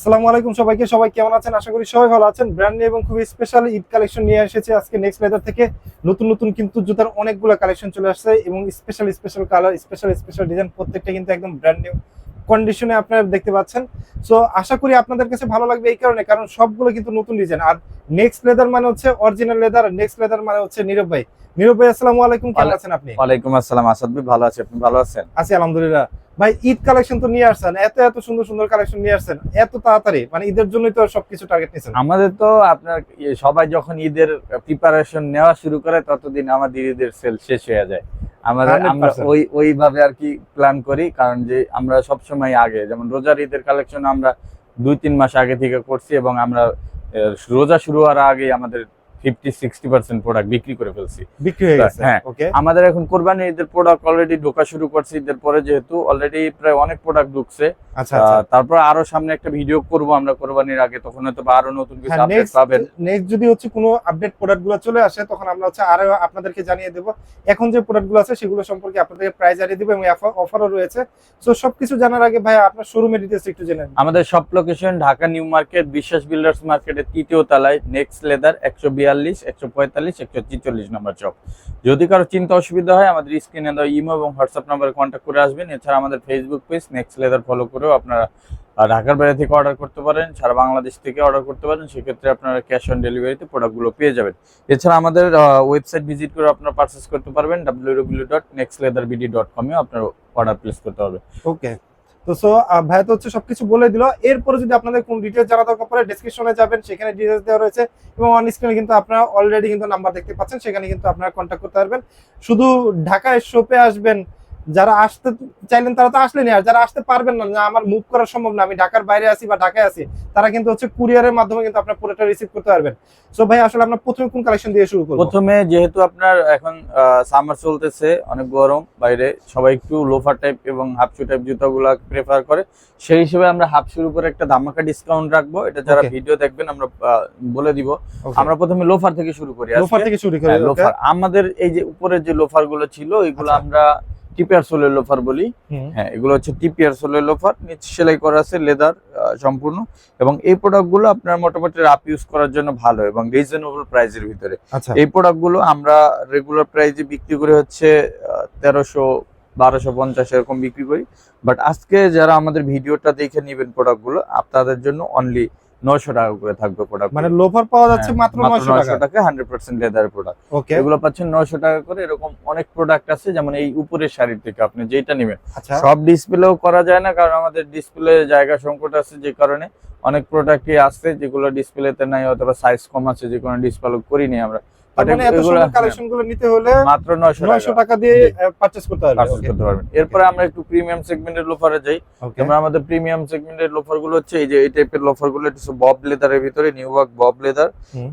আসসালামু আলাইকুম সবাইকে, সবাই কেমন আছেন? আশা করি সবাই ভালো আছেন। ব্র্যান্ড নিউ এবং খুবই স্পেশাল ঈদ কালেকশন নিয়ে এসেছে। আজকে নেক্সট লেদার থেকে নতুন নতুন কিন্তু জুতার অনেকগুলো কালেকশন চলে আসছে এবং special special colour special special design প্রত্যেকটা কিন্তু একদম ব্র্যান্ড নিউ কন্ডিশনে আপনারা দেখতে পাচ্ছেন। সো আশা করি আপনাদের কাছে ভালো লাগবে এই কারণে, কারণ সবগুলো কিন্তু নতুন ডিজাইন আর নেক্সট লেদার মানে হচ্ছে অরিজিনাল লেদার নেক্সট লেদার মানে হচ্ছে নীরব ভাই। নীরব ভাই আসসালামু আলাইকুম কেমন আছেন আপনি? ওয়ালাইকুম আসসালাম আসাদ ভাই ভালো আছে আপনি ভালো আছেন? আছি আলহামদুলিল্লাহ। ভাই ঈদ কালেকশন তো নিয়ে আসছেন এত এত সুন্দর সুন্দর কালেকশন নিয়ে আসছেন এত তাড়াতাড়ি মানে ঈদের জন্যই তো সবকিছু টার্গেট নিয়েছেন আমাদের তো আপনার সবাই যখন ঈদের প্রিপারেশন নেওয়া শুরু করে ততদিন আমাদের ঈদের সেল শেষ হয়ে যায়। আমাদের আমরা ওই ওইভাবে আর কি প্ল্যান করি কারণ যে আমরা সব সময় আগে যেমন রোজার ঈদের কালেকশন আমরা দুই তিন মাস আগে থেকে করছি এবং আমরা রোজা শুরু হওয়ার আগে আমাদের ফিফটি সিক্সটি পার্সেন্ট প্রোডাক্ট বিক্রি করে ফেলছি। বিক্রি হয়ে গেছে হ্যাঁ। আমাদের এখন কোরবানি ঈদের প্রোডাক্ট অলরেডি ঢোকা শুরু করছি ঈদের পরে যেহেতু অলরেডি প্রায় অনেক প্রোডাক্ট ঢুকছে। আচ্ছা আচ্ছা। তারপর আরও সামনে একটা ভিডিও করব আমরা কোরবানির আগে তখন হয়তো আরও নতুন কিছু হ্যাঁ আপডেট পাবেন। নেক্সট যদি হচ্ছে কোনো আপডেট প্রোডাক্টগুলো চলে আসে তখন আমরা হচ্ছে আরও আপনাদেরকে জানিয়ে দেব। এখন যে প্রোডাক্টগুলো আছে সেগুলো সম্পর্কে আপনাদেরকে প্রাইস জানিয়ে দেবো এবং অফারও রয়েছে। সো সবকিছু জানার আগে ভাই আপনার শোরুমের ডিটেলস একটু জেনে আমাদের সব location Dhaka new market Biswas builders মার্কেটের তৃতীয় তলায় নেক্সট লেদার একশো বিয়াল্লিশ একশো পঁয়তাল্লিশ, একশো ছিচল্লিশ নম্বর চক যদি কারও চিন্তা অসুবিধা হয়, আমাদের স্ক্রিনে দেওয়া ইমো এবং হোয়াটসঅ্যাপ নাম্বারে কন্ট্যাক্ট করে আসবেন। এছাড়া আমাদের Facebook page next leather follow করেও আপনারা ঢাকার বাইরে থেকে অর্ডার করতে পারেন, সারা বাংলাদেশ থেকে অর্ডার করতে পারেন। সেক্ষেত্রে আপনারা ক্যাশ অন ডেলিভারিতে প্রোডাক্টগুলো পেয়ে যাবেন। এছাড়া আমাদের ওয়েবসাইট ভিজিট করে আপনারা পারচেস করতে পারবেন W dot next leather BD dot কমে আপনার অর্ডার প্লেস করতে হবে। ওকে তো সো ভাই তো হচ্ছে সবকিছু বলে দিল। এরপরে যদি আপনাদের কোন ডিটেলস জানা দরকার পড়ে ডেসক্রিপশনে যাবেন, সেখানে ডিটেলস দেওয়া রয়েছে এবং অন স্ক্রিনে কিন্তু আপনারা অলরেডি কিন্তু নাম্বার দেখতে পাচ্ছেন, সেখানে কিন্তু আপনারা কন্ট্যাক্ট করতে পারবেন। শুধু ঢাকায় শপে আসবেন যারা আসতে চাইলেন তারা তো আসলেনি আর যারা আসতে পারবেন না না আমার মুভ করা সম্ভব না আমি ঢাকার বাইরে আছি বা ঢাকায় আছি তারা কিন্তু হচ্ছে কুরিয়ারের মাধ্যমে কিন্তু আপনার পুরোটা রিসিভ করতে পারবেন। সো ভাই আসলে আমরা প্রথমে কোন কালেকশন দিয়ে শুরু করব? প্রথমে যেহেতু আপনার এখন সামার চলতেছে অনেক গরম বাইরে সবাই একটু লোফার টাইপ এবং হাফ শু টাইপ জুতাগুলো প্রেফার করে সেই হিসেবে আমরা হাফ শুর উপরে একটা ধামাকা ডিসকাউন্ট রাখব এটা যারা ভিডিও দেখবেন আমরা বলে দিব। আমরা প্রথমে লোফার থেকে শুরু করি লোফার থেকে শুরু করি হ্যাঁ, লোফার আমাদের এই যে উপরের যে লোফারগুলো ছিল এগুলো আচ্ছা। আমরা টিপিআর সোলের লোফার বলি। হ্যাঁ এগুলো হচ্ছে টিপিআর সোলের লোফার। নিচে সেলাই করা আছে লেদার সম্পূর্ণ। এবং এই প্রোডাক্টগুলো আপনার মোটামুটি রাপ ইউজ করার জন্য ভালো এবং রিজনেবল প্রাইসের ভিতরে। আচ্ছা। এই প্রোডাক্টগুলো আমরা রেগুলার প্রাইসে বিক্রি করে হচ্ছে তেরোশো বারোশো পঞ্চাশ এরকম বিক্রি করি। বাট আজকে যারা আমাদের ভিডিওটা দেখে নেবেন প্রোডাক্টগুলো আপনাদের জন্য অনলি নয়শো টাকা করে থাকবে প্রোডাক্ট মানে লোফার পাওয়া যাচ্ছে মাত্র নয়শো টাকা টাকা hundred percent leather product okay এগুলো পাচ্ছেন নয়শো টাকা করে এরকম অনেক প্রোডাক্ট আছে যেমন এই উপরের শাড়ির থেকে আপনি যেটা নেবেন। আচ্ছা। সব ডিসপ্লেও করা যায় না কারণ আমাদের ডিসপ্লে জায়গা সংকট আছে যে কারণে অনেক প্রোডাক্টই আছে যেগুলো ডিসপ্লেতে নাই অথবা সাইজ কম আছে যে কোনো ডিসপ্লে করিনি আমরা। তার মানে এরপরে আমরা একটু প্রিমিয়াম সেগমেন্টের লোফারে যাই। ওকে আমাদের প্রিমিয়াম সেগমেন্টের লোফারগুলো হচ্ছে এই যে এই টাইপের লোফারগুলো বব লেদারের ভিতরে নিউ ওয়ার্ক বব লেদার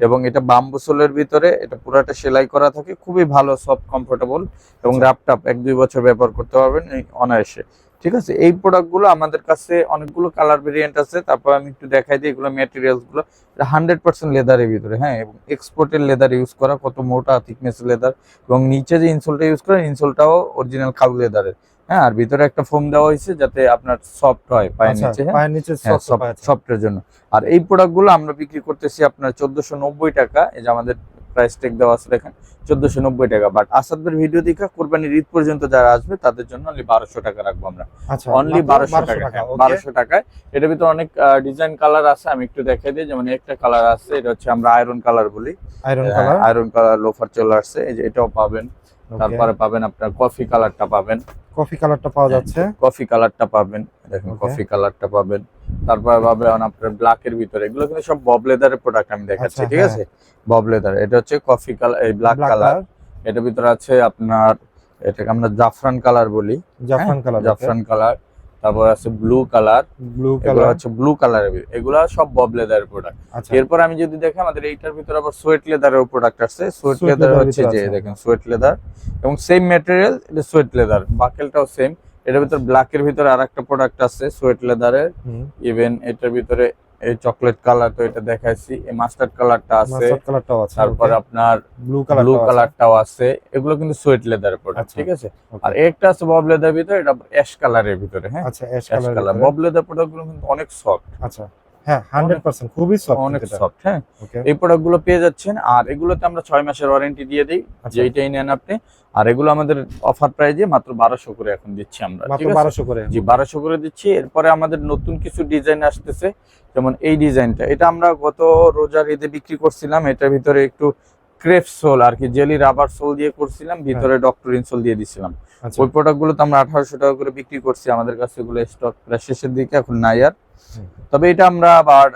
এবং এটা বাম্বু সোলের ভিতরে এটা পুরাটা সেলাই করা থাকে। খুবই ভালো সফট কমফোর্টেবল এবং আচ্ছা। রাপ টাপ এক দুই বছর ব্যবহার করতে পারবেন অনায়াসে। ঠিক আছে? এই প্রোডাক্টগুলো আমাদের কাছে অনেকগুলো কালার ভেরিয়েন্ট আছে। তারপর আমি একটু দেখাই দিই এগুলো ম্যাটেরিয়ালসগুলো। হান্ড্রেড পার্সেন্ট লেদারের ভিতরে হ্যাঁ? এবং এক্সপোর্টের লেদার ইউজ করা কত মোটা থিকনেস লেদার এবং নিচে যে ইনসোলটা ইউজ করেন ইনসোলটাও অরিজিনাল কাউ লেদারের হ্যাঁ? আর ভিতরে একটা ফোম দেওয়া হয়েছে যাতে আপনার সফট হয় পায়ের আচ্ছা নিচে হ্যাঁ? পায়ের নিচে হ্যাঁ। সফটের জন্য। আর এই প্রোডাক্টগুলো আমরা বিক্রি করতেছি আপনার চোদ্দশো নব্বই টাকা এই যে আমাদের প্রাইস টেক দেওয়া আছে দেখেন চোদ্দশো নব্বই টাকা। বাট আসাদের ভিডিও দেখা কোরবানির ঈদ পর্যন্ত যারা আসবে তাদের জন্য অনলি বারোশো টাকা রাখব আমরা। আচ্ছা অনলি বারোশো টাকা বারোশো টাকায়। এটার ভিতরে অনেক ডিজাইন কালার আছে আমি একটু দেখাই দিই। যেমন একটা কালার আছে এটা হচ্ছে আমরা আয়রন কালার বলি। Iron colour iron colour loafer চলে আসছে এই যে এটাও পাবেন। তারপরে পাবেন আপনার কফি কালারটা পাবেন। কফি কালারটা পাওয়া হ্যাঁ। যাচ্ছে। কফি কালারটা পাবেন। দেখেন. কফি কালারটা পাবেন। তারপরে পাবেন আপনার ব্ল্যাক এর ভিতরে। এগুলো কিন্তু সব বব লেদারের প্রোডাক্ট আমি দেখাচ্ছি আচ্ছা, ঠিক হ্যাঁ। আছে? বব লেদার এটা হচ্ছে কফি কালার এই ব্ল্যাক কালার এটার ভিতরে আছে আপনার এটাকে আমরা জাফরান কালার বলি। জাফরান কালার জাফরান কালার তারপর আছে ব্লু কালার ব্লু কালার হচ্ছে ব্লু কালারের এগুলা সব বব লেদার প্রোডাক্ট এরপর আমি যদি দেখি আমাদের এইটার ভিতরে আবার সোয়েট লেদারের প্রোডাক্ট আছে। সোয়েট লেদার হচ্ছে যে দেখেন সোয়েট লেদার এবং সেম ম্যাটেরিয়াল এটা সোয়েট লেদার বাকেলটাও সেম এটার ভিতরে ব্ল্যাক এর ভিতরে আরেকটা প্রোডাক্ট আছে সোয়েট লেদারের ইভেন এটার ভিতরে এই চকলেট কালার তো এটা দেখাইছি এই মাস্টার্ড কালারটা আছে কালারটাও আছে তারপর আপনার ব্লু কালার ব্লু কালারটাও আছে। এগুলো কিন্তু সোয়েট লেদারের প্রোডাক্ট ঠিক আছে? আর একটা আছে বব লেদার ভিতরে এটা অ্যাশ কালারের ভিতরে হ্যাঁ? আচ্ছা অ্যাশ কালার বব লেদার প্রোডাক্টগুলো কিন্তু অনেক সফট আচ্ছা। হ্যাঁ হান্ড্রেড পার্সেন্ট খুবই সফট অনেক সফট হ্যাঁ। এই প্রোডাক্টগুলো পেয়ে যাচ্ছেন আর এগুলোতে আমরা ছয় মাসের ওয়ারেন্টি দিয়ে দিই যে যেইটাই নেন আপনি। আর এগুলো আমাদের অফার প্রাইজে মাত্র বারোশো করে এখন দিচ্ছি আমরা মাত্র ঠিক আছে? বারোশো করে। জি বারোশো করে দিচ্ছি। এরপরে আমাদের নতুন কিছু ডিজাইন আসতেছে যেমন এই ডিজাইনটা এটা আমরা গত রোজার ঈদে বিক্রি করছিলাম এটার ভিতরে একটু ক্রেপ সোল আর কি জেলি রাবার সোল দিয়ে করছিলাম ভিতরে ডক্টর ইনসোল দিয়ে দিছিলাম। আচ্ছা। ওই প্রোডাক্টগুলো তো আমরা আঠারোশো টাকা করে বিক্রি করছি আমাদের কাছে এগুলো স্টক প্রায় শেষের দিকে এখন নাই আর। তবে এটা আমরা আবার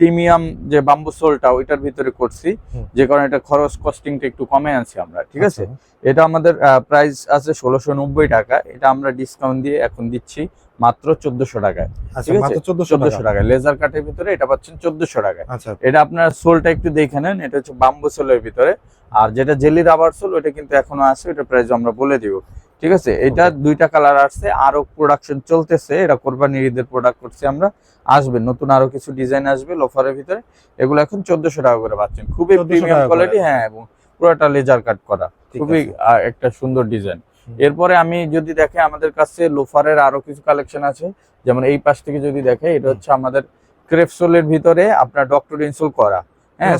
প্রিমিয়াম যে বাম্বু সোলটা ওইটার ভিতরে করছি যে কারণে এটা খরচ কস্টিংটা একটু কমে আনছি আমরা ঠিক আছে? আচ্ছা। এটা আমাদের প্রাইস আছে ষোলোশো নব্বই টাকা এটা আমরা ডিসকাউন্ট দিয়ে এখন দিচ্ছি মাত্র চোদ্দশো টাকায় আচ্ছা ঠিক আছে? চোদ্দশো টাকায়। লেজার কাটের ভিতরে এটা পাচ্ছেন চোদ্দশো টাকায়। আচ্ছা। এটা আপনার সোলটা একটু দেখে নেন এটা হচ্ছে বাম্বু সোলের ভিতরে। আর যেটা জেলি রাবার সোল ওটা কিন্তু এখনও আছে ওটা প্রাইস আমরা বলে দিব। ঠিক আছে? এটা দুইটা কালার আসছে আরও প্রোডাকশন চলতেছে এটা কোরবানির ঈদের প্রোডাক্ট করছি আমরা। আসবে নতুন আরও কিছু ডিজাইন আসবে লোফারের ভিতরে। এগুলো এখন চোদ্দশো টাকা করে পাচ্ছেন। খুবই প্রিমিয়াম কোয়ালিটি হ্যাঁ এবং পুরোটা লেজার কাট করা। খুবই একটা সুন্দর ডিজাইন এরপরে আমি যদি দেখে আমাদের কাছে লোফারের আরও কিছু কালেকশন আছে যেমন এই পাশ থেকে যদি দেখে এটা হচ্ছে আমাদের ক্রেপসোলের ভিতরে আপনার ডক্টর ইনসোল করা। হ্যাঁ.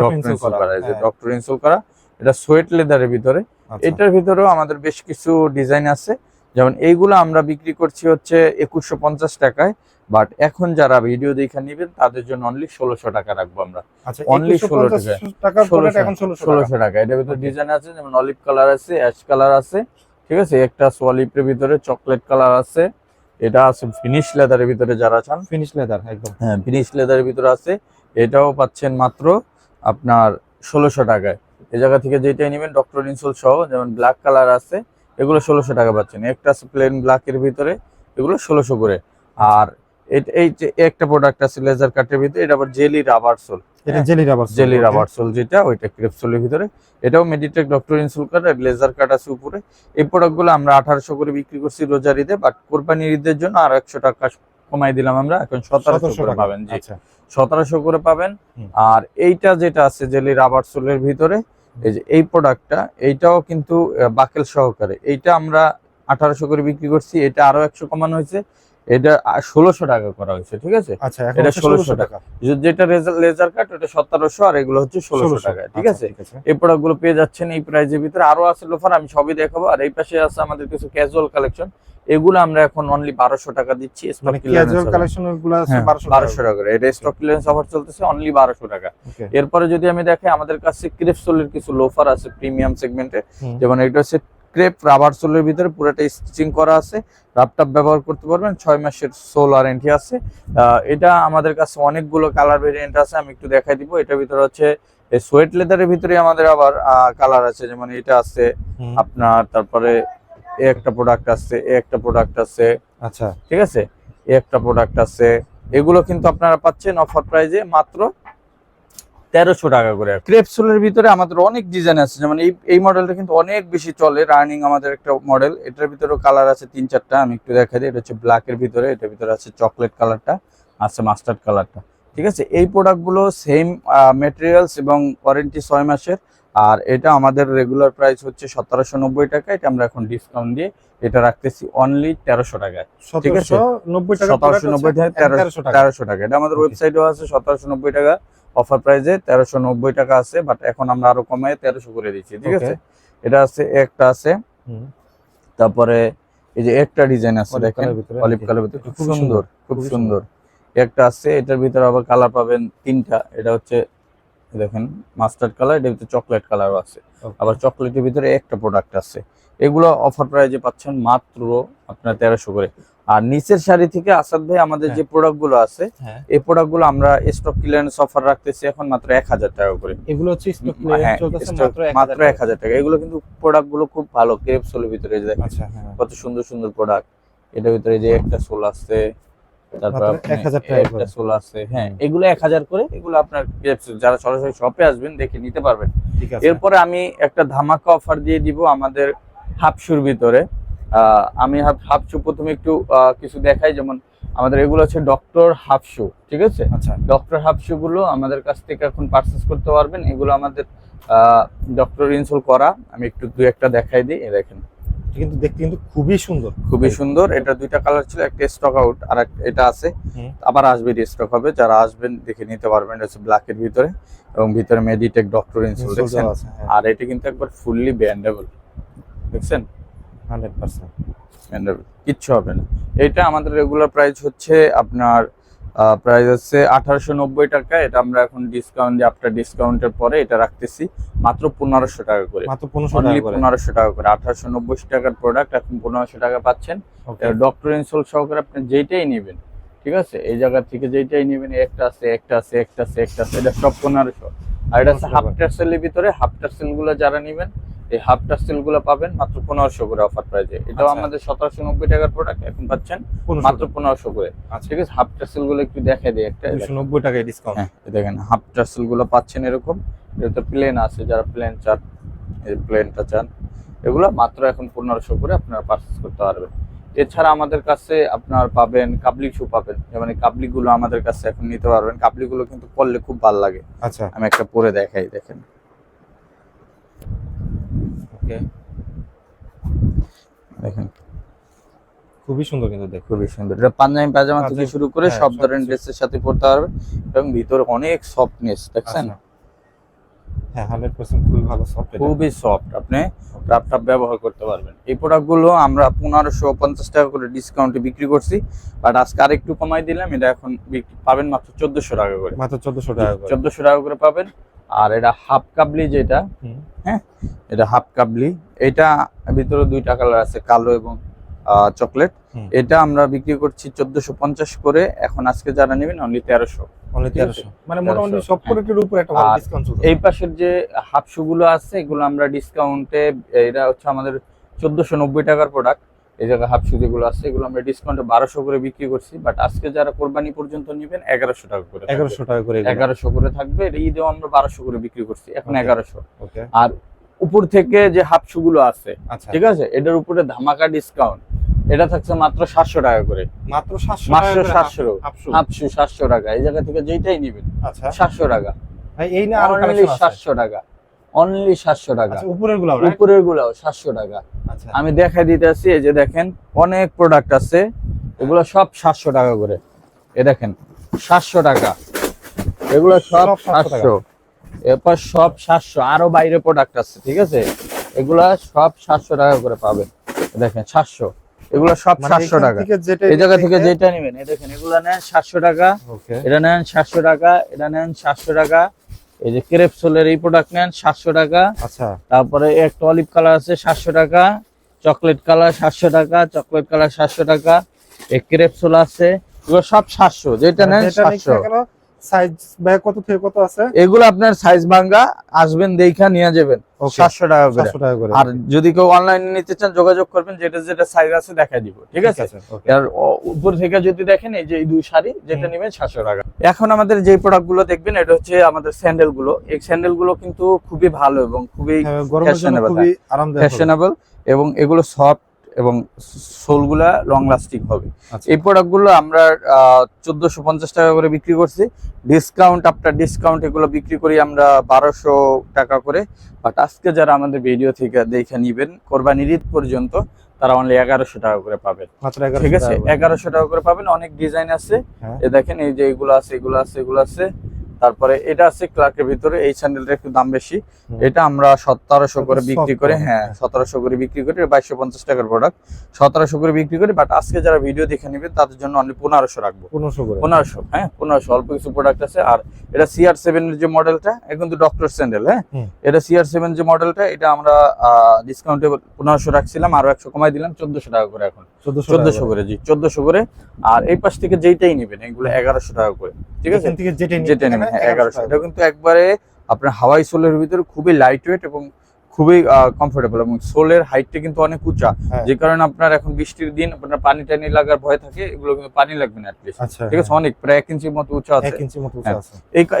ডক্টর ইনসোল করা, যে হ্যাঁ। ডক্টর ইনসোল করা এটা সোয়েট লেদারের ভিতরে। এটার ভিতরেও আমাদের বেশ কিছু ডিজাইন আছে। যেমন এইগুলো আমরা বিক্রি করছি হচ্ছে একুশশো পঞ্চাশ টাকায় বাট এখন যারা ভিডিও দেখে নিবেন তাদের জন্য অনলি ষোলোশো টাকা রাখব আমরা। অনলি 2150 ষোলো টাকায়। টাকার প্রোডাক্ট 1600 এখন ষোলোশো টাকা। ষোলোশো টাকা। এটার ভিতরে ডিজাইন আছে যেমন অলিভ কালার আছে অ্যাশ কালার আছে ঠিক আছে? একটা সোয়ালিপের ভিতরে চকলেট কালার আছে এটা আছে ফিনিশ লেদারের ভিতরে যারা চান। ফিনিশ লেদার একদম। হ্যাঁ ফিনিশ লেদারের ভিতরে আছে এটাও পাচ্ছেন মাত্র আপনার ষোলোশো টাকায়। এই জায়গা থেকে যেটাই নেবেন ডক্টর ইনসোল সহ যেমন ব্ল্যাক কালার আছে এগুলো ষোলোশো টাকা পাচ্ছেন। একটা আছে প্লেন ব্ল্যাকের ভিতরে এগুলো ষোলোশো করে। আর এই যে একটা প্রোডাক্ট আছে লেজার কাটের ভিতরে এটা আবার জেলি রাবার সোল এটা jelly rubber jelly rubber sole যেটা ওইটা ক্রেপসোলের ভিতরে। এটাও মেডিটেক ডক্টর ইনসুল কাট আর লেজার কাট আছে উপরে। এই প্রোডাক্টগুলো আমরা আঠারোশো করে বিক্রি করছি রোজার ঈদে বাট কোরবানির ঈদের জন্য আর একশো টাকা কমাই দিলাম আমরা। এখন সতেরোশো করে পাবেন জি। আচ্ছা। সতেরোশো করে পাবেন। আর এইটা যেটা আছে জেলি রাবার সোলের ভিতরে এই যে এই প্রোডাক্টটা এইটাও কিন্তু বাকেল সহকারে। এইটা আমরা আঠারোশো করে বিক্রি করছি এটা আরও একশো কমানো হয়েছে। এটা ষোলোশো টাকা করা হয়েছে ঠিক আছে? আচ্ছা এটা 1600 টাকা। যেটা লেজার কাট ওটা সতেরোশো আর এগুলো হচ্ছে ষোলোশো টাকা ঠিক আচ্ছা, আছে? ঠিক আছে। এই প্রোডাক্টগুলো পেয়ে যাচ্ছেন এই প্রাইজের ভিতরে। আরও আছে লোফার আমি সবই দেখাবো। আর এই পাশে আছে আমাদের কিছু ক্যাজুয়াল কালেকশন এগুলো আমরা এখন অনলি বারোশো টাকা দিচ্ছি stock মানে হ্যাঁ, 1200 বারোশো টাকা। এটা স্টক ক্লিয়ারেন্স অফার চলতেছে অনলি বারোশো টাকা। এরপরে যদি আমি দেখি আমাদের কাছে ক্রেপ সোলের কিছু লোফার আছে প্রিমিয়াম সেগমেন্টে। যেমন এটা হচ্ছে ক্রেপ রাবার সোলের ভিতরে পুরোটা স্টিচিং করা আছে। রাপটাপ ব্যবহার করতে পারবেন ছয় মাসের সোল ওয়ারেন্টি আছে। আহ, এটা আমাদের কাছে অনেকগুলো কালার ভেরিয়েন্ট আছে আমি একটু দেখাই দিব। এটার ভিতরে হচ্ছে সোয়েট লেদারের ভিতরে আমাদের আবার কালার আছে। যেমন এটা আছে আপনার তারপরে এ একটা প্রোডাক্ট আছে এ একটা প্রোডাক্ট আছে আচ্ছা। ঠিক আছে? এ একটা প্রোডাক্ট আছে। এগুলো কিন্তু আপনারা পাচ্ছেন অফার প্রাইজে মাত্র তেরোশো টাকা করে। ক্রেপসুলের ভিতরে আমাদের অনেক ডিজাইন আছে। যেমন এই এই মডেলটা কিন্তু অনেক বেশি চলে। রানিং আমাদের একটা মডেল এটার ভিতরেও কালার আছে তিন চারটা। আমি একটু দেখা দিই। এটা হচ্ছে ব্ল্যাকের ভিতরে। এটার ভিতরে আছে চকলেট কালারটা আছে মাস্টার্ড কালারটা ঠিক আছে? এই প্রোডাক্টগুলো সেম মেটেরিয়ালস এবং ওয়ারেন্টি ছয় মাসের। আর এটা আমাদের রেগুলার প্রাইস হচ্ছে সতেরোশো নব্বই টাকা এটা আমরা এখন ডিসকাউন্ট দিয়ে এটা রাখতেছি অনলি তেরোশো টাকায় ঠিক আছে। 1790 টাকা সতেরোশো নব্বই টাকা তেরোশো টাকা। তেরোশো টাকা। এটা আমাদের. ওয়েবসাইটেও আছে সতেরোশো নব্বই টাকা অফার প্রাইসে তেরোশো নব্বই টাকা আছে বাট এখন আমরা আরও কমায় তেরোশো করে দিচ্ছি ঠিক আছে? এটা আছে একটা আছে। তারপরে এই যে একটা ডিজাইন আছে দেখেন? অলিভ কালার ভিতরে। খুব সুন্দর খুব সুন্দর একটা আছে এটার ভিতরে আবার কালার পাবেন তিনটা এটা হচ্ছে দেখেন মাস্টার্ড কালার এটার ভিতরে চকলেট কালারও আছে। আবার চকলেটের ভিতরে একটা প্রোডাক্ট আছে। এগুলো অফার প্রাইজে পাচ্ছেন মাত্র আপনার তেরোশো করে। আর নিচের শাড়ি থেকে আসাদ ভাই আমাদের যে প্রোডাক্টগুলো আছে হ্যাঁ। এই প্রোডাক্টগুলো আমরা স্টক ক্লিয়ারেন্স অফার রাখতেছি এখন মাত্র এক হাজার টাকা করে। এগুলো হচ্ছে হ্যাঁ, মাত্র এক হাজার টাকা। এগুলো কিন্তু প্রোডাক্টগুলো খুব ভালো ক্রেপ সোলের ভিতরে আচ্ছা হ্যাঁ। কত সুন্দর সুন্দর প্রোডাক্ট এটার ভিতরে যে একটা সোল আছে তারপর মাত্র আপনি 1000 টাকা একটা সোল আছে হ্যাঁ এগুলো এক হাজার করে এগুলো আপনার যারা সরাসরি শপে আসবেন দেখে নিতে পারবেন। এরপরে আমি একটা ধামাকা অফার দিয়ে দিব আমাদের হাফশুর ভিতরে। আহ, আমি হাফ- হাফশু প্রথমে একটু আহ, কিছু দেখাই যেমন আমাদের এগুলো হচ্ছে ডক্টর হাফশু ঠিক আছে? আচ্ছা। ডক্টর হাফশু গুলো আমাদের কাছ থেকে এখন পারচেস করতে পারবেন। এগুলো আমাদের ডক্টর ইনসোল করা। আমি একটু দু একটা দেখাই দিই দেখেন। এটা কিন্তু দেখতে কিন্তু খুবই সুন্দর। খুবই সুন্দর। এটা দুইটা কালার ছিল একটা স্টক আউট আর এটা আছে। আবার আসবে স্টক হবে। যারা আসবেন দেখে নিতে পারবেন এটা হচ্ছে ব্ল্যাকের ভিতরে এবং ভিতরে মেডিটেক ডক্টর ইনসুল দেখছেন? হ্যাঁ, আর এটা কিন্তু একবার ফুললি ব্যান্ডেবল দেখছেন? 100% ব্যান্ডেবল কিচ্ছু হবে না। এটা আমাদের রেগুলার প্রাইস হচ্ছে আপনার প্রাইস হচ্ছে আঠারোশো নব্বই টাকা। এটা আমরা এখন ডিসকাউন্ট আফটার ডিসকাউন্টের পরে এটা রাখতেছি। মাত্র পনেরোশো টাকা করে। মাত্র 1500 অনলি টাকা করে। পনেরোশো টাকা করে। আঠারোশো নব্বই টাকার প্রোডাক্ট এখন পনেরোশো টাকা পাচ্ছেন। ডক্টর ইনসোল সহকারে আপনি যেইটাই নেবেন ঠিক আছে? এই জায়গা থেকে যেইটাই নেবেন একটা আছে একটা আছে একটা আছে একটা আছে এটা সব পনেরোশো। আর এটা হচ্ছে 1500 হাফ টার্সেলের ভিতরে হাফ টার্সেলগুলো যারা নেবেন এই হাফ টার্সেলগুলো পাবেন মাত্র পনেরোশো করে অফার প্রাইজে এটাও আচ্ছা। আমাদের সতেরোশো নব্বই টাকার প্রোডাক্ট এখন পাচ্ছেন মাত্র পনেরোশো করে। আচ্ছা। ঠিক আছে? হাফ টার্সেলগুলো একটু দেখে দিই একটা। 290 টাকায় ডিসকাউন্ট হ্যাঁ দেখেন হাফ টার্সেলগুলো পাচ্ছেন এরকম। এটা তো প্লেন আছে যারা প্লেন চান এই প্লেনটা চান এগুলো মাত্র এখন পনেরোশো করে আপনারা পারচেস করতে পারবেন। এছাড়া আমাদের কাছে আপনার পাবেন কাবলি শু পাবেন। যেমন এই কাবলিগুলো আমাদের কাছে এখন নিতে পারবেন। কাবলিগুলো কিন্তু পরলে খুব ভালো লাগে। আচ্ছা। আমি একটা পরে দেখাই দেখেন। ওকে দেখেন। খুবই সুন্দর কিন্তু দেখো খুবই সুন্দর। এটা পাঞ্জাবি পাজামা থেকে শুরু করে হ্যাঁ, সব সব ধরনের ড্রেসের সাথে পরতে পারবেন। এবং ভিতরে অনেক সফটনেস দেখছেন? হ্যাঁ 100% খুবই ভালো সফট খুবই সফট আপনি ল্যাপটপ ব্যবহার করতে পারবেন। এই প্রোডাক্টগুলো আমরা পনেরোশো পঞ্চাশ টাকা করে ডিসকাউন্টে বিক্রি করছি বাট আজকে আরেকটু কমাই দিলাম এটা এখন পাবেন মাত্র চোদ্দশো টাকা করে। মাত্র 1400 টাকা চোদ্দশো টাকা করে পাবেন। আর এটা হাফ কাবলি যেটা হুম। এটা হাফ কাবলি। এটা ভিতরে দুইটা কালার আছে কালো এবং চকলেট। এটা আমরা বিক্রি করছি চোদ্দশো পঞ্চাশ করে। এখন আজকে যারা নেবেন অনলি তেরোশো। অনলি ঠিক আছে। 1300 মানে মোটামুটি 1300 সব প্রোডাক্টের উপর একটা ভালো আর ডিসকাউন্ট চলছে। এই পাশের যে হাফ শু গুলো আছে এগুলো আমরা ডিসকাউন্টে এটা হচ্ছে আমাদের চোদ্দশো নব্বই টাকার প্রোডাক্ট এই জায়গায় হাফ শু যেগুলো আছে এগুলো আমরা ডিসকাউন্টে বারোশো করে বিক্রি করছি। বাট আজকে যারা কোরবানি পর্যন্ত নেবেন এগারোশো টাকা করে 1100 টাকা করে এগারোশো করে থাকবে। এটা ঈদেও আমরা বারোশো করে বিক্রি করছি। এখন এগারোশো। আর উপর থেকে যে হাফ শু গুলো আছে আচ্ছা। ঠিক আছে? এটার উপরে ধামাকা ডিসকাউন্ট এটা থাকছে মাত্র সাতশো টাকা করে। মাত্র 700 মাত্র টাকা করে 700 হাফ শু হাফ শু সাতশো টাকা। এই জায়গা থেকে যেটাই নেবেন আচ্ছা। সাতশো টাকা। এই না অনলি সাতশো টাকা। অনলি সাতশো টাকা। আচ্ছা উপরেরগুলো উপরের গুলাও সাতশো টাকা। আচ্ছা। আমি দেখাই দিতেছি এই যে দেখেন অনেক প্রোডাক্ট আছে। এগুলো সব সাতশো টাকা করে। এ দেখেন সাতশো টাকা। এগুলো সব সব 700 টাকা। সাতশো। এরপর সব সাতশো। আরও বাইরে প্রোডাক্ট আছে ঠিক আছে? এগুলা সব সাতশো টাকা করে পাবেন। দেখেন সাতশো। এগুলো সব মানে সাতশো এখান টাকা। থেকে এই জায়গা থেকে যেটা নেবেন এই দেখেন এগুলো নেন সাতশো টাকা এটা নেন সাতশো টাকা এটা নেন সাতশো টাকা। এই যে ক্রেপসোলের এই প্রোডাক্ট নেন সাতশো টাকা। আচ্ছা। তারপরে একটা অলিভ কালার আছে সাতশো টাকা চকলেট কালার সাতশো টাকা চকলেট কালার সাতশো টাকা। এই ক্রেপসোল আছে এগুলো সব সাতশো যেটা নেন যেটা নিতে সাতশো। গেল সাইজ কত থেকে কত আছে? এগুলো আপনার সাইজ ভাঙ্গা আসবেন দেখা নিয়ে যাবেন। Okay. সাতশো টাকা করে। 700 টাকা করে। আর যদি কেউ অনলাইনে নিতে চান যোগাযোগ করবেন যেটা যেটা সাইজ আছে দেখা দিব ঠিক আছে? আর উপর থেকে যদি দেখেন এই যে এই দুই শাড়ি যেটা নেবেন সাতশো টাকা। এখন আমাদের যে প্রোডাক্টগুলো দেখবেন এটা হচ্ছে আমাদের স্যান্ডেলগুলো। এই স্যান্ডেলগুলো কিন্তু খুবই ভালো এবং খুবই হ্যাঁ, ফ্যাশনেবল এবং এগুলো সফট এবং সোলগুলা লং লাস্টিং হবে। আচ্ছা। এই প্রোডাক্টগুলো আমরা চোদ্দশো পঞ্চাশ টাকা করে বিক্রি করছি। ডিসকাউন্ট আফটার ডিসকাউন্ট এগুলো বিক্রি করি আমরা বারোশো টাকা করে। বাট আজকে যারা আমাদের ভিডিও থেকে দেখে নিবেন কোরবানির ঈদ পর্যন্ত তারা অনলি এগারোশো টাকা করে পাবেন। ঠিক আছে? এগারোশো টাকা করে পাবেন। অনেক ডিজাইন আছে। হ্যাঁ। এ দেখেন এই যে এগুলো আছে এগুলো আছে এগুলো আছে। তারপরে এটা আছে ক্লার্কের ভিতরে এই স্যান্ডেলটা একটু দাম বেশি। এটা আমরা সতেরোশো করে বিক্রি করে হ্যাঁ হ্যাঁ। সতেরোশো করে বিক্রি করি বাইশশো পঞ্চাশ টাকার প্রোডাক্ট সতেরোশো করে বিক্রি করি বাট আজকে যারা ভিডিও দেখে নেবেন তাদের জন্য অনলি পনেরোশো রাখব। 1500 করে। পনেরোশো হ্যাঁ পনেরোশো অল্প কিছু প্রোডাক্ট আছে। আর এটা সিআর সেভেন এর যে মডেলটা এটা কিন্তু ডক্টর স্যান্ডেল হ্যাঁ? এটা সিআর সেভেন যে মডেলটা এটা আমরা ডিসকাউন্টে পনেরোশো রাখছিলাম আরও একশো কমাই দিলাম চোদ্দশো টাকা করে এখন। চোদ্দশো করে। জি চোদ্দশো করে। আর এই পাশ থেকে যেইটাই নেবেন এগুলো এগারোশো টাকা করে ঠিক আছে? এখান থেকে যেটা নেবেন হ্যাঁ এগারোশো। 1100 এটা কিন্তু একবারে আপনার হাওয়াই সোলের ভিতরে খুবই লাইট ওয়েট এবং খুবই কমফোর্টেবল এবং সোলের হাইটটা কিন্তু অনেক উঁচা। হ্যাঁ। যে কারণে আপনার এখন বৃষ্টির দিন আপনার পানি টানি লাগার ভয় থাকে এগুলো কিন্তু পানি লাগবে না আচ্ছা ঠিক আছে? অনেক প্রায় এক ইঞ্চির মতো উঁচা আছে। হ্যাঁ।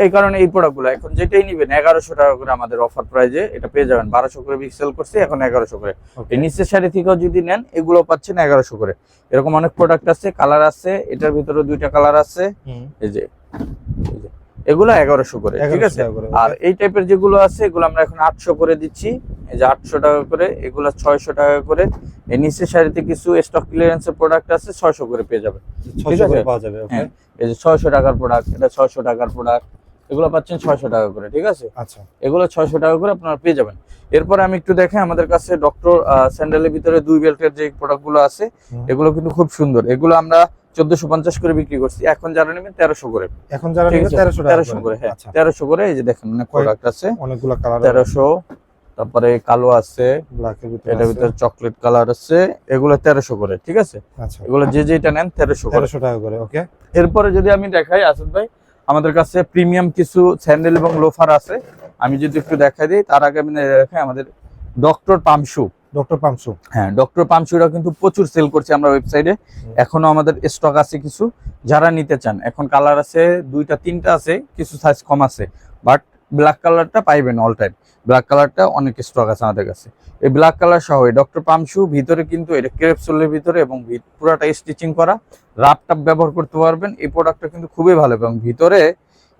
এই কারণে এই প্রোডাক্টগুলো এখন যেটাই নিবেন এগারোশো টাকা করে আমাদের অফার প্রাইজে এটা পেয়ে যাবেন। বারোশো করে সেল করছি এখন এগারোশো করে. এই নিচের শাড়ি থেকেও যদি নেন এগুলো পাচ্ছেন এগারোশো করে। এরকম অনেক প্রোডাক্ট আছে কালার আছে এটার ভিতরে দুইটা কালার আছে। এই যে। এগুলো এগারোশো করে ঠিক 1100 আছে? আর? এই টাইপের যেগুলো আছে এগুলো আমরা এখন আটশো করে দিচ্ছি। এই যে আটশো টাকা করে এগুলো ছয়শো টাকা করে। এই নিচের সারিতে কিছু স্টক ক্লিয়ারেন্সের প্রোডাক্ট আছে ছয়শো করে পেয়ে যাবেন 600 করে আছে? পাওয়া যাবে হ্যাঁ এই যে ছয়শো টাকার প্রোডাক্ট এটা ছয়শো টাকার প্রোডাক্ট এগুলো পাচ্ছেন ছয়শো টাকা করে ঠিক আছে? আচ্ছা। এগুলো ছয়শো টাকা করে আপনারা পেয়ে যাবেন। এরপরে আমি একটু দেখাই আমাদের কাছে ডক্টর স্যান্ডেলের ভিতরে দুই বেল্টের যে প্রোডাক্টগুলো আছে এগুলো কিন্তু খুব সুন্দর। এগুলো আমরা চোদ্দশো পঞ্চাশ করে বিক্রি করছি। এখন যারা নেবেন তেরোশো করে। এখন যারা ঠিক নেবে 1300 তেরোশো করে। হ্যাঁ। আচ্ছা। তেরোশো করে এই যে দেখেন অনেক প্রোডাক্ট আছে। অনেকগুলো কালার তেরোশো তারপরে কালো আছে এটার। ভিতরে চকলেট কালার আছে এগুলো তেরোশো করে ঠিক আছে? আচ্ছা। এগুলো যে যেটা নেন তেরোশো করে। 1300 টাকা করে ওকে। এরপরে যদি আমি দেখাই আসাদ ভাই আমাদের কাছে প্রিমিয়াম কিছু স্যান্ডেল এবং লোফার আছে। আমি যদি একটু দেখাই দিই তার আগে আমি দেখাই আমাদের ডক্টর পামশু ডক্টর পামসু হ্যাঁ ডক্টর পামশুরা কিন্তু প্রচুর সেল করছে আমরা ওয়েবসাইটে এখনও আমাদের স্টক আছে কিছু। যারা নিতে চান এখন কালার আছে দুইটা তিনটা আছে কিছু সাইজ কম আছে। বাট ব্ল্যাক কালারটা পাইবেন অল টাইম ব্ল্যাক কালারটা অনেক স্টক আছে আমাদের কাছে। এই ব্ল্যাক কালার সহ ডক্টর পামশু ভিতরে কিন্তু এটা ক্রেপসোলের ভিতরে এবং পুরাটা স্টিচিং করা। রাপ টাপ ব্যবহার করতে পারবেন। এই প্রোডাক্টটা কিন্তু খুবই ভালো এবং ভিতরে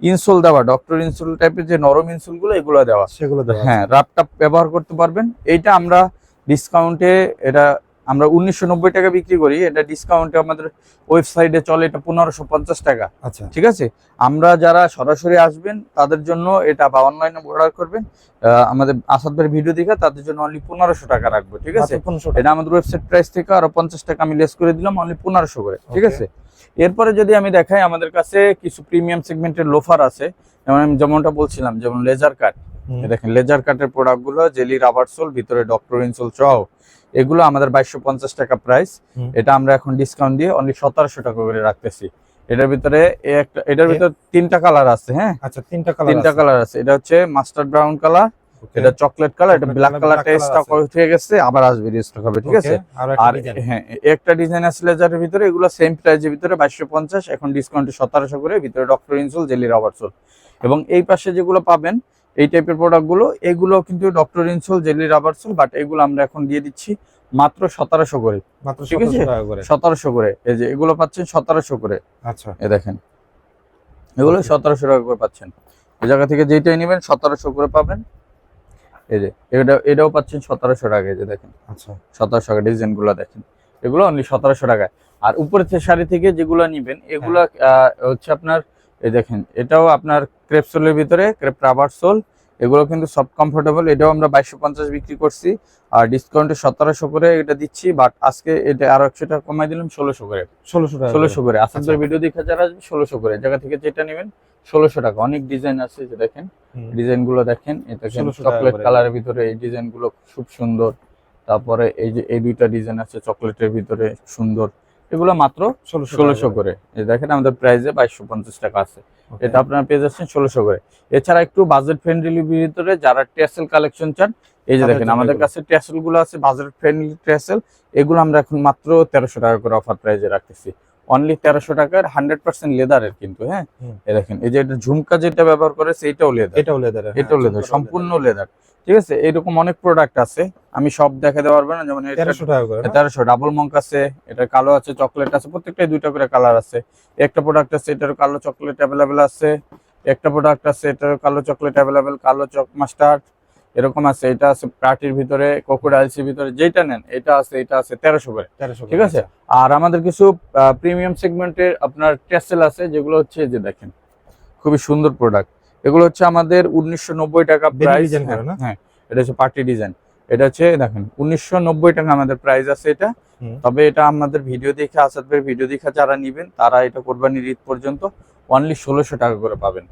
ইনসোল দেওয়া ডক্টর ইনসোল টাইপের যে নরম ইনসোলগুলো এগুলো দেওয়া। সেগুলো দেওয়া। হ্যাঁ রাপটাপ ব্যবহার করতে পারবেন। এইটা আমরা ডিসকাউন্টে এটা আমরা উনিশশো নব্বই টাকা বিক্রি করি এটা ডিসকাউন্টে আমাদের ওয়েবসাইটে চলে এটা পনেরোশো পঞ্চাশ টাকা। আচ্ছা। ঠিক আছে? আমরা যারা সরাসরি আসবেন তাদের জন্য এটা বা অনলাইনে অর্ডার করবেন আহ, আমাদের আসাদ ভাইয়ের ভিডিও দেখে তাদের জন্য অনলি পনেরোশো টাকা রাখব ঠিক আছে? মাত্র 1500 টাকা। এটা আমাদের ওয়েবসাইট প্রাইস থেকে আরও পঞ্চাশ টাকা আমি লেস করে দিলাম অনলি পনেরোশো করে ঠিক Okay. আছে? এরপরে যদি আমি দেখাই আমাদের কাছে কিছু প্রিমিয়াম সেগমেন্টের লোফার আছে যেমন আমি যেমনটা বলছিলাম যেমন লেজার কাট দেখেন লেজার কাটের প্রোডাক্টগুলো জেলি রাবার সোল ভিতরে ডক্টর ইনসোল সহ এগুলো আমাদের বাইশশো পঞ্চাশ টাকা প্রাইস এটা আমরা এখন ডিসকাউন্ট দিয়ে অনলি সতেরোশো টাকা করে রাখতেছি। এটার ভিতরে একটা এটার ভিতরে তিনটা কালার আছে হ্যাঁ? আচ্ছা তিনটা কালার তিনটা কালার আছে। এটা হচ্ছে মাস্টার্ড ব্রাউন কালার এটা চকলেট কালার এটা ব্ল্যাক কালারটা black স্টক। হয়ে গেছে আবার আসবে স্টক হবে ঠিক আছে? আর হ্যাঁ একটা ডিজাইন আছে লেজারের ভিতরে এগুলো সেম প্রাইজের ভিতরে বাইশশো পঞ্চাশ এখন ডিসকাউন্টে সতেরোশো করে ভিতরে doctor insole jelly rubber sole এবং এই পাশে যেগুলো পাবেন এই টাইপের প্রোডাক্টগুলো এগুলো কিন্তু doctor insole jelly rubber sole but এগুলো আমরা এখন দিয়ে দিচ্ছি মাত্র সতেরোশো করে। মাত্র ঠিক আছে? 1700 টাকা করে। সতেরোশো করে। এই যে এগুলো পাচ্ছেন সতেরোশো করে। আচ্ছা। এ দেখেন। এগুলো সতেরোশো টাকা করে পাচ্ছেন। এই জায়গা থেকে যেটাই নেবেন সতেরোশো করে পাবেন। এই যে এটা এটাও পাচ্ছেন সতেরোশো টাকা। এই যে দেখেন। আচ্ছা। সতেরোশো টাকা ডিজাইনগুলো দেখেন। এগুলো অনলি সতেরোশো টাকায়। আর উপরের শাড়ি থেকে যেগুলো নিবেন এগুলো হচ্ছে আপনার এই দেখেন এটাও আপনার ক্রেপ সোলের ভিতরে ক্রেপ রাবার সোল এগুলো কিন্তু সব কমফোর্টেবল এটাও আমরা বাইশশো পঞ্চাশ বিক্রি করছি আর ডিসকাউন্টে সতেরোশো করে এটা দিচ্ছি বাট আজকে এটা আরও একশো টাকা কমাই দিলাম ষোলোশো করে। ষোলোশো ষোলোশো করে আচ্ছা। আসাদের ভিডিও দেখে যারা আসবে ষোলোশো করে জায়গা থেকে যেটা নেবেন ষোলোশো টাকা। অনেক ডিজাইন আছে যে দেখেন ডিজাইনগুলো দেখেন এটা 1600 চকলেট। কালারের ভিতরে এই ডিজাইনগুলো খুব সুন্দর তারপরে এই যে এই দুইটা ডিজাইন আছে চকলেটের ভিতরে সুন্দর। এগুলো মাত্র ষোলোশো করে। দেখেন আমাদের প্রাইসে বাইশশো পঞ্চাশ টাকা আছে। এটা আপনারা পেয়ে যাচ্ছেন ষোলোশো করে। এছাড়া একটু বাজেট ফ্রেন্ডলি ভিতরে যারা টেসেল কালেকশন চান এই যে দেখেন আমাদের কাছে টেসেলগুলো আছে বাজেট ফ্রেন্ডলি টেসেল এগুলো আমরা এখন মাত্র তেরোশো টাকা করে অফার প্রাইজে রাখতেছি। অনলি তেরোশো টাকার হান্ড্রেড পার্সেন্ট লেদারের কিন্তু হ্যাঁ? হুম। দেখেন এই যে এটা ঝুমকা যেটা ব্যবহার করে সেইটাও লেদার এটাও লেদার এটাও লেদার সম্পূর্ণ লেদার ঠিক আছে? এরকম অনেক প্রোডাক্ট আছে। আমি সব দেখাতে পারব না যেমন তেরোশো টাকা করে তেরোশো ডাবল মঙ্ক আছে এটা কালো আছে চকলেট আছে প্রত্যেকটাই দুইটা করে কালার আছে। একটা প্রোডাক্ট আছে এটার কালো চকলেট অ্যাভেলেবেল আছে। একটা প্রোডাক্ট আছে এটার কালো চকলেট অ্যাভেলেবেল কালো চক মাস্টার্ড এরকম আছে এটা আছে প্রাটির ভিতরে কোকোডাইলসের ভিতরে যেটা নেন এটা আছে এটা আছে তেরোশো করে। তেরোশো ঠিক আছে? আর আমাদের কিছু প্রিমিয়াম সেগমেন্টের আপনার টেসেল আছে যেগুলো হচ্ছে এই যে দেখেন খুবই সুন্দর প্রোডাক্ট এগুলো হচ্ছে আমাদের উনিশশো নব্বই টাকা প্রাইস না? হ্যাঁ এটা হচ্ছে পার্টি ডিজাইন এটা হচ্ছে দেখেন উনিশশো নব্বই টাকা আমাদের প্রাইস আছে এটা। তবে এটা আমাদের ভিডিও দেখে আসাদ ভাইয়ের ভিডিও দেখে যারা নিবেন তারা এটা কোরবানির ঈদ পর্যন্ত অনলি ষোলোশো টাকা করে পাবেন।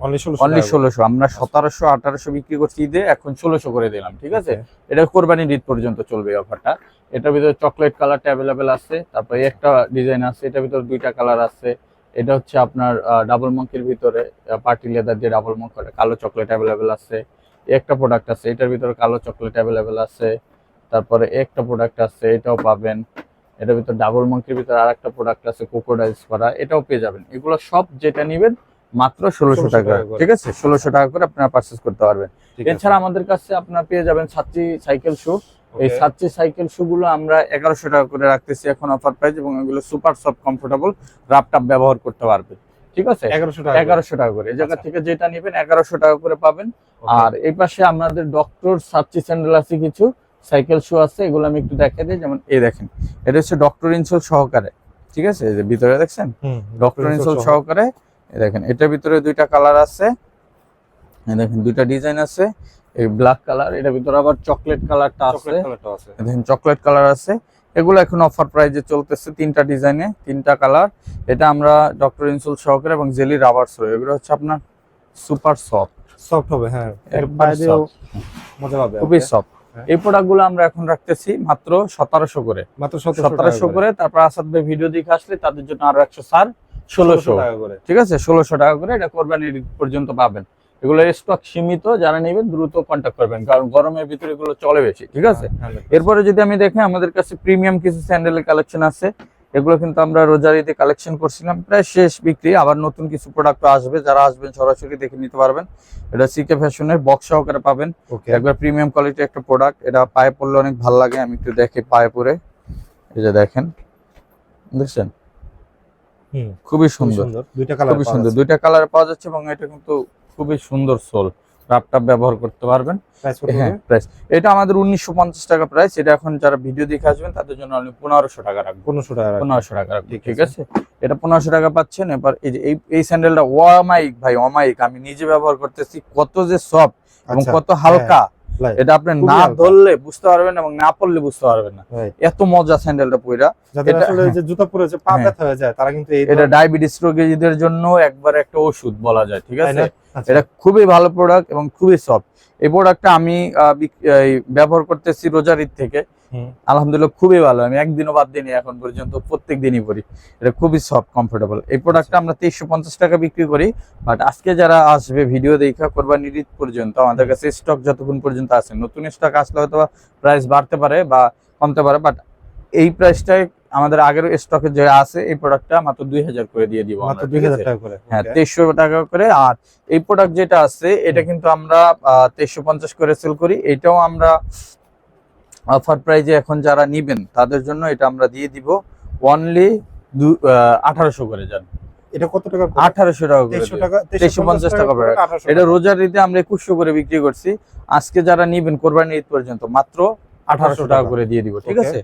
অনলি ষোলোশো আমরা সতেরোশো আঠারোশো বিক্রি করছি ঈদে এখন ষোলোশো করে দিলাম ঠিক আছে? এটা কোরবানির ঈদ পর্যন্ত চলবে এই অফারটা। এটার ভিতরে চকলেট কালারটা অ্যাভেলেবেল আছে তারপরে একটা ডিজাইন আছে এটার ভিতরে দুইটা কালার আছে। এটা হচ্ছে আপনার ডাবল মঙ্কের ভিতরে পার্টি লেদার দিয়ে ডাবল মঙ্ক কালো চকলেট অ্যাভেলেবেল আছে। একটা প্রোডাক্ট আছে এটার ভিতরে কালো চকলেট অ্যাভেলেবেল আছে। তারপরে একটা প্রোডাক্ট আছে এটাও পাবেন। এটার ভিতরে ডাবল মঙ্কের ভিতরে আর একটা প্রোডাক্ট আছে কোকোডাইলস করা এটাও পেয়ে যাবেন। এগুলো সব যেটা নিবেন মাত্র ষোলোশো টাকা। ঠিক আছে? ষোলোশো টাকা করে আপনারা পারচেস করতে পারবেন। এছাড়া আমাদের কাছে আপনারা পেয়ে যাবেন সাতটি সাইকেল শু এই সাতটি সাইকেল শু গুলো আমরা এগারোশো টাকা করে রাখতেছি এখন অফার প্রাইস এবং এগুলো সুপার সফট কমফোর্টেবল রাপটাপ ব্যবহার করতে পারবে ঠিক আছে? এগারোশো টাকা এগারোশো টাকা করে। এই জায়গা আচ্ছা। থেকে যেটা নেবেন এগারোশো টাকা করে পাবেন। আর এই পাশে আমাদের ডক্টর সার্চি স্যান্ডেল আছে কিছু। সাইকেল শু আছে এগুলো আমি একটু দেখাই দিই। যেমন এই দেখেন এটা হচ্ছে ডক্টর ইনসোল সহকারে ঠিক আছে? এই যে ভিতরে দেখছেন? ডক্টর ইনসোল সহকারে এই দেখেন এটার ভিতরে দুইটা কালার আছে। এই দেখেন দুইটা ডিজাইন আছে। এই ব্ল্যাক কালার এটার ভিতরে আবার চকলেট কালারটা আছে। দেখেন চকলেট কালার আছে। এগুলো এখন অফার প্রাইজে চলতেছে তিনটা ডিজাইনে তিনটা কালার এটা আমরা ডক্টর ইনসোল সহকারে এবং জেলি রাবার সহ এগুলো হচ্ছে আপনার সুপার সফট সফট হবে হ্যাঁ। এর soft। মজা পাবে খুবই সফট। এই প্রোডাক্টগুলো আমরা এখন রাখতেছি মাত্র সতেরোশো করে। মাত্র সতেরোশো করে। তারপর আসাদ ভাই ভিডিও দিকে আসলে তাদের জন্য আরও একশো সার ষোলোশো। টাকা করে। ঠিক আছে? ষোলোশো টাকা করে এটা করবেন পর্যন্ত পাবেন। এগুলো স্টক সীমিত যারা নেবেন দ্রুত কন্ট্যাক্ট করবেন কারণ গরমের ভিতরে এগুলো চলে বেশি ঠিক আছে? হ্যাঁ, এরপরে যদি আমি দেখি আমাদের কাছে প্রিমিয়াম কিছু স্যান্ডেলের কালেকশন আছে এগুলো কিন্তু আমরা রোজারিতে কালেকশন করছিলাম। প্রায় শেষ বিক্রি আবার নতুন কিছু প্রোডাক্ট আসবে যারা আসবেন সরাসরি দেখে নিতে পারবেন। এটা সিকে ফ্যাশনের বক্স সহকারে পাবেন। একবার প্রিমিয়াম কোয়ালিটির একটা প্রোডাক্ট এটা পায়ে পড়লে অনেক ভালো লাগে আমি একটু দেখি পায়ে পরে এই যে দেখেন দেখছেন? হুম। খুবই সুন্দর। দুইটা কালার খুবই সুন্দর। দুইটা কালার পাওয়া যাচ্ছে এবং এটা কিন্তু খুবই সুন্দর সোল। রাপটাপ ব্যবহার করতে পারবেন। প্রাইস হ্যাঁ প্রাইস এটা আমাদের উনিশশো পঞ্চাশ টাকা প্রাইস এটা এখন যারা ভিডিও দেখে আসবেন তাদের জন্য আমি পনেরোশো টাকা রাখব পনেরোশো টাকা। পনেরোশো টাকা রাখব ঠিক আছে। এটা পনেরোশো টাকা পাচ্ছেন। এবার এই যে এই স্যান্ডেলটা অমাইক ভাই অমাইক আমি নিজে ব্যবহার করতেছি কত যে সফট এবং আচ্ছা, কত হালকা। Light। এটা আপনি না ধরলে বুঝতে পারবেন এবং না পড়লে বুঝতে পারবেন না। এত মজা স্যান্ডেলটা পইরা। এটা- আসলে যে জুতা পরে যে পা হ্যাঁ। ব্যথা হয়ে যায় তারা কিন্তু এটা ডায়াবেটিস রোগীদের জন্য একবার একটা ওষুধ বলা যায় ঠিক আছে? আচ্ছা। এটা খুবই ভালো প্রোডাক্ট এবং খুবই সফট এই প্রোডাক্টটা আমি ব্যবহার করতেছি রোজার ঈদ থেকে। আলহামদুলিল্লাহ খুবই ভালো। আমি একদিনও বাদ দিইনি এখন পর্যন্ত প্রত্যেক দিনই পরি। এটা খুবই সফট কমফোর্টেবল এই প্রোডাক্টটা আমরা তেইশশো পঞ্চাশ টাকা বিক্রি করি বাট আজকে যারা আসবে ভিডিও দেখা কোরবানির ঈদ পর্যন্ত আমাদের কাছে স্টক যতক্ষণ পর্যন্ত আছে। নতুন স্টক আসলে হয়তো প্রাইস বাড়তে পারে বা কমতে পারে বাট এই প্রাইসটাই আমাদের আগের স্টকে যে আছে এই প্রোডাক্টটা মাত্র দুই হাজার করে দিয়ে দিব মাত্র দুই হাজার? টাকা করে হ্যাঁ. তেইশশো টাকা করে। আর এই প্রোডাক্ট যেটা আছে এটা কিন্তু আমরা তেইশশো পঞ্চাশ করে সেল করি। এটাও আমরা অফার প্রাইজে এখন যারা নিবেন তাদের জন্য এটা আমরা দিয়ে দিব অনলি আঠারোশো করে যান। এটা কত টাকা আঠারোশো টাকা করে তেইশশো দিবেন। টাকা 1350 টাকা করে। আঠারোশো এটা রোজার ঈদে আমরা একুশশো করে বিক্রি করছি। আজকে যারা নিবেন কোরবানি ঈদ পর্যন্ত মাত্র আঠারোশো টাকা করে দিয়ে দিব ঠিক আছে?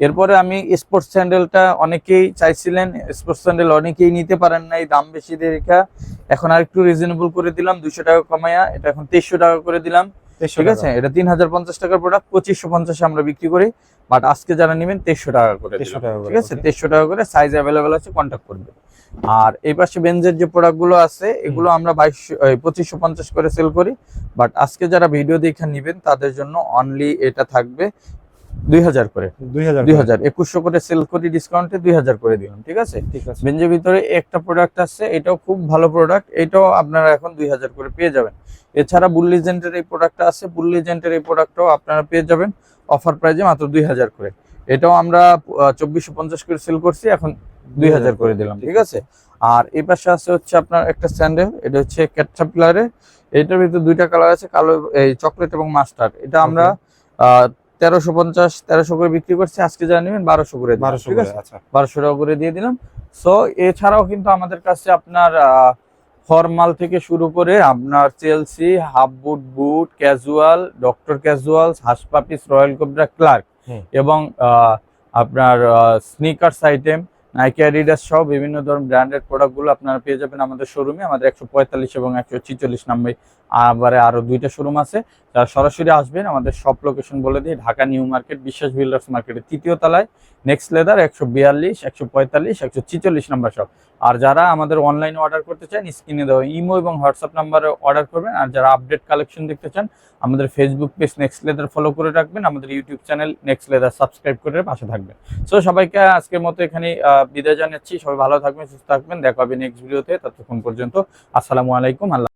এরপরে আমি স্পোর্টস স্যান্ডেলটা অনেকেই চাইছিলেন স্পোর্টস স্যান্ডেল অনেকেই নিতে পারেন নাই দাম বেশি দেখা এখন আর একটু রিজনেবল করে দিলাম দুইশো টাকা কমাইয়া এটা এখন তেইশশো টাকা করে দিলাম। ঠিক আছে? এটা তিন হাজার পঞ্চাশ টাকার প্রোডাক্ট পঁচিশশো পঞ্চাশে আমরা বিক্রি করি বাট আজকে যারা নেবেন তেইশশো টাকা করে তেইশশো টাকা করে ঠিক আছে. তেইশশো টাকা করে সাইজ অ্যাভেলেবেল আছে কন্ট্যাক্ট করবে। আর এই পাশে বেঞ্জের যে প্রোডাক্টগুলো আছে এগুলো আমরা বাইশশো পঁচিশশো পঞ্চাশ করে সেল করি বাট আজকে যারা ভিডিও দেখে নিবেন তাদের জন্য অনলি এটা থাকবে দুই হাজার করে। দুই হাজার একুশশো করে সেল করি ডিসকাউন্টে দুই হাজার করে দিলাম ঠিক আছে? ঠিক আছে। বেঞ্জের ভিতরে একটা প্রোডাক্ট আছে এটাও খুব ভালো প্রোডাক্ট এটাও আপনারা এখন দুই হাজার করে পেয়ে যাবেন। এছাড়া বুল্লিজেন্টের এই প্রোডাক্টটা আছে বুল্লিজেন্টের এই প্রোডাক্টটাও আপনারা পেয়ে যাবেন অফার প্রাইজে মাত্র দুই হাজার করে। এটাও আমরা চব্বিশশো পঞ্চাশ করে সেল করছি এখন দুই হাজার করে দিলাম ঠিক আছে? আর এই পাশে আছে হচ্ছে আপনার একটা স্যান্ডেল এটা হচ্ছে ক্যাটচাপিলারের এটার ভিতরে দুইটা কালার আছে কালো এই চকলেট এবং মাস্টার্ড এটা আমরা তেরোশো পঞ্চাশ তেরোশো করে বিক্রি করছি আজকে যা নেবেন বারোশো করে বারোশো করে আচ্ছা। বারোশো টাকা করে দিয়ে দিলাম। সো এছাড়াও কিন্তু আমাদের কাছে আপনার ফর্মাল থেকে শুরু করে আপনার Chelsea half boot boot casual doctor casual hush puppies royal cobra Clark এবং আপনার স্নিকার্স আইটেম নাইকি অ্যাডিডাস সহ বিভিন্ন ধরনের ব্র্যান্ডেড প্রোডাক্টগুলো আপনারা পেয়ে যাবেন আমাদের শোরুমে আমাদের একশো পঁয়তাল্লিশ এবং একশো ছিচল্লিশ নাম্বার আবারে আরও দুইটা শোরুম আছে। সরাসরি আসবেন, আমাদের সব লোকেশন বলে দিই, Dhaka new market, Biswas builders মার্কেটের তৃতীয় তলায় নেক্সট লেদার একশো বিয়াল্লিশ, একশো পঁয়তাল্লিশ, একশো ছিচল্লিশ নাম্বার সব আর যারা আমাদের অনলাইনে অর্ডার করতে চান স্ক্রিনে দেওয়া ইমো এবং হোয়াটসঅ্যাপ নাম্বারে অর্ডার করবেন। আর যারা আপডেট কালেকশন দেখতে চান, আমাদের Facebook page next leather follow করে রাখবেন, আমাদের YouTube channel next leather subscribe করে পাশে থাকবেন। সো সবাইকে আজকের মতো এখানে বিদায় জানাচ্ছি। সবাই ভালো থাকবেন, সুস্থ থাকবেন। দেখা হবে নেক্সট ভিডিওতে ততক্ষণ পর্যন্ত, আসসালামু আলাইকুম, আল্লাহ